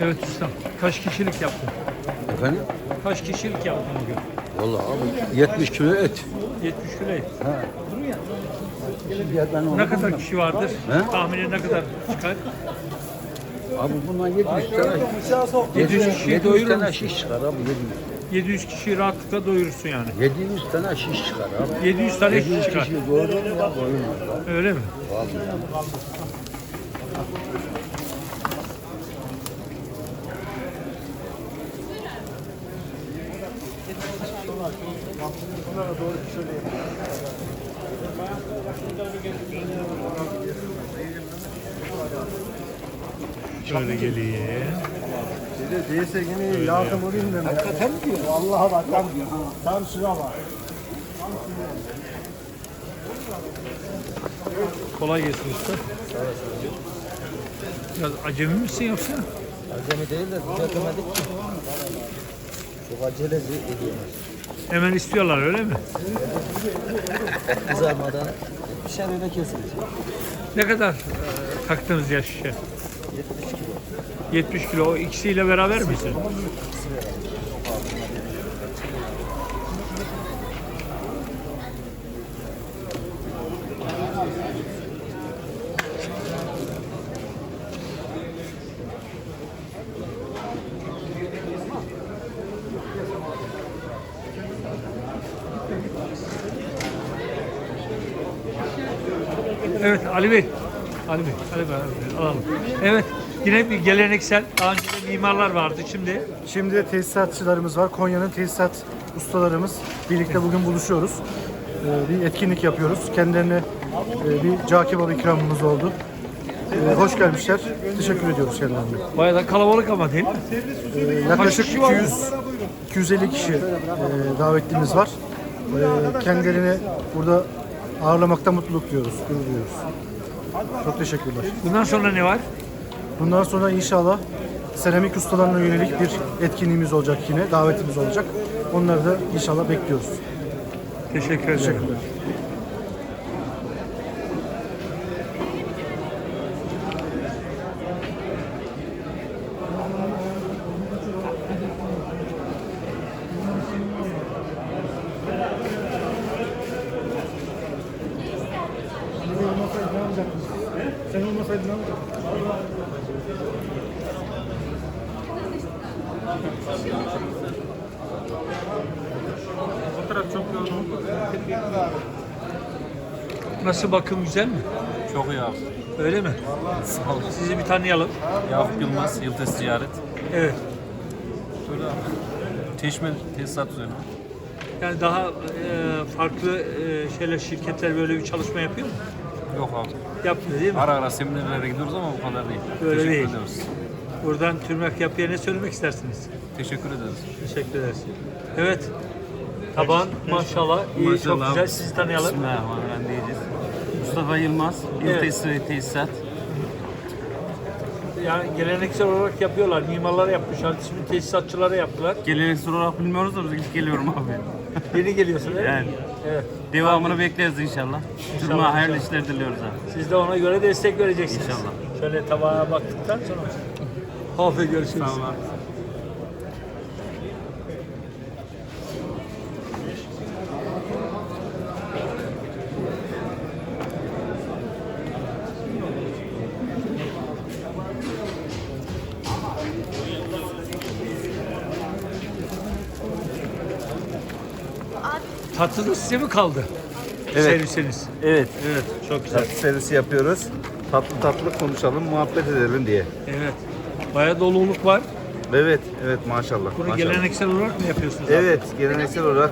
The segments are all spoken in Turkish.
Evet ustam. Kaç kişilik yaptın? Efendim? Kaç kişilik yaptın bugün? Vallahi abi 70 kilo et. 70 kilo et. Onu Ne kadar kişi vardır? He? Tahmini ne kadar çıkar? Abi bundan 700 tane. 700 kişiyi 700 doyurur tane musun? şiş çıkar abi 700. 700 kişiyi rahatlıkla doyurursun yani. 700 tane şiş çıkar abi. 700 tane 700 kişi çıkar. kişi doyurur mu ya? Doyurmaz abi. Öyle mi? Vallahi. Şöyle geleyim. Değilse yine yardım olayım dedim. Hakikaten mi diyor? Vallahi bak tam, tam şuna bak. Kolay gelsin usta. Biraz acemi misin yoksa? Acemi değil de düzeltemedik ki. Çok acele ediyoruz. Hemen istiyorlar öyle mi? Kızarmadan bir şey öyle kesilir. Ne kadar e, taktınız ya şişe? 70 kilo. 70 kilo. İkisiyle beraber misin? Evet Ali Bey. Ali Bey. Ali Bey, Ali Bey, alalım. Evet. Yine bir geleneksel. Daha önce de mimarlar vardı. Şimdi Şimdi de tesisatçılarımız var. Konya'nın tesisat ustalarımız. Birlikte bugün buluşuyoruz. Ee, bir etkinlik yapıyoruz. Kendilerine e, bir cağ kebabı ikramımız oldu. Ee, hoş gelmişler. Teşekkür ediyoruz kendilerine. bayağı da kalabalık ama değil mi? Ee, yaklaşık kişi var 200 250 kişi e, davetlimiz var. Ee, kendilerine burada ağırlamakta mutluluk duyuyoruz, gurur duyuyoruz. Çok teşekkürler. Bundan sonra ne var? Bundan sonra inşallah seramik ustalarına yönelik bir etkinliğimiz olacak yine, davetimiz olacak. Onları da inşallah bekliyoruz. Teşekkür ederim. Teşekkürler. Sen olmasaydın ne yapacaktın? Nasıl bakım güzel mi? Çok iyi abi. Öyle mi? Sağ ol. Sizi bir tanıyalım. Yakup Yılmaz, Yıldız Ticaret. Evet. Böyle abi. Teşmel tesisat üzerine. Yani daha e, farklı e, şeyler şirketler böyle bir çalışma yapıyor mu? Yok abi. Yapmıyor değil mi? Ara ara seminerlere gidiyoruz ama bu kadar değil. Öyle Teşekkür değil. ederiz. Buradan Tırnak Yapı'ya ne söylemek istersiniz? Teşekkür ederiz. Teşekkür ederiz. Evet. Taban maşallah iyi çok güzel. Sizi tanıyalım. Bismillahirrahmanirrahim diyeceğiz. Mustafa Yılmaz, Evet. Ve Tesisat. Yani geleneksel olarak yapıyorlar. Mimarlar yapmışlar. Şimdi tesisatçılara yaptılar. Geleneksel olarak bilmiyoruz da biz ilk geliyorum abi. Yeni geliyorsun değil mi? Yani. Evet. Devamını bekleriz inşallah. İnşallah, Durma hayırlı inşallah. işler diliyoruz abi. Siz de ona göre destek vereceksiniz. İnşallah. Şöyle tabağa baktıktan sonra. Hafif görüşürüz. Sağ olun Tatlı da size mi kaldı? Evet. Servisiniz. Evet, Evet. Çok güzel. tatlı servisi yapıyoruz. Tatlı tatlı konuşalım, muhabbet edelim diye. Evet. Bayağı doluluk var. Evet, evet maşallah. Bunu maşallah. geleneksel olarak mı yapıyorsunuz? Evet, geleneksel olarak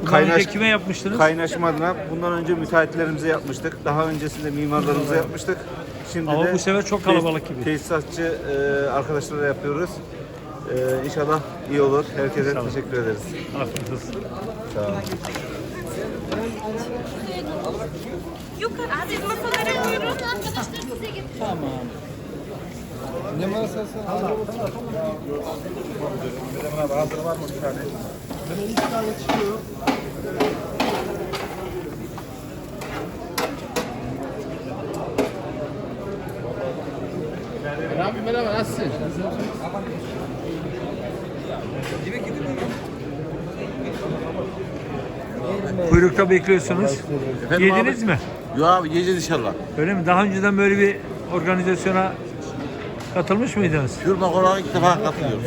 Bundan kaynaş, önce kime yapmıştınız? kaynaşma adına bundan önce müteahhitlerimize yapmıştık. Daha öncesinde mimarlarımıza yapmıştık. Şimdi Ama de bu sefer çok kalabalık gibi. Tesisatçı e, arkadaşlara yapıyoruz. E, inşallah iyi olur. Herkese İnşallah. teşekkür ederiz. Afiyet olsun. Sağ olun. Yukarı siz masalara buyurun. Arkadaşlar size getirin. Ne masası? Hazır var mı bir tane? İki tane çıkıyor. Abi merhaba nasılsın? Kuyrukta bekliyorsunuz. Efendim Yediniz abi? mi? Yo abi yiyeceğiz inşallah. Öyle mi? Daha önceden böyle bir organizasyona katılmış mıydınız? Firma olarak ilk defa katılıyoruz.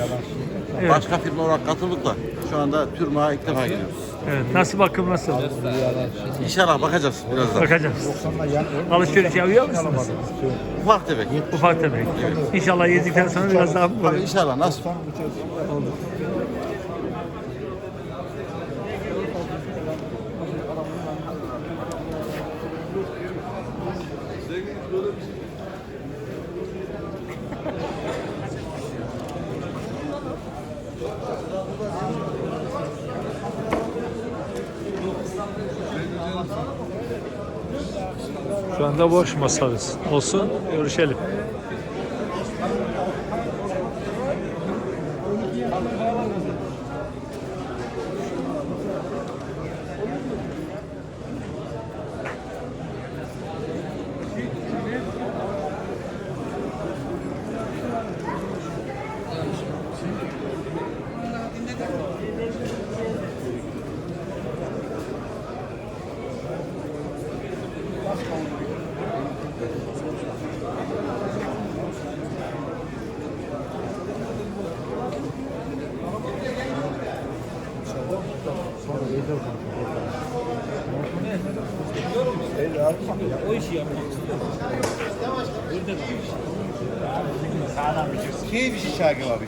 Evet. Başka firma olarak katıldık da şu anda Türma'ya ilk defa gidiyoruz. Evet. Nasıl bakım nasıl? İnşallah bakacağız birazdan. Bakacağız. Alışveriş yapıyor musunuz? Ufak tefek. Ufak tefek. İnşallah yedikten sonra biraz daha Tabii böyle. inşallah nasıl? Şu anda boş masamız. Olsun görüşelim. Keyif işi Şakir abi.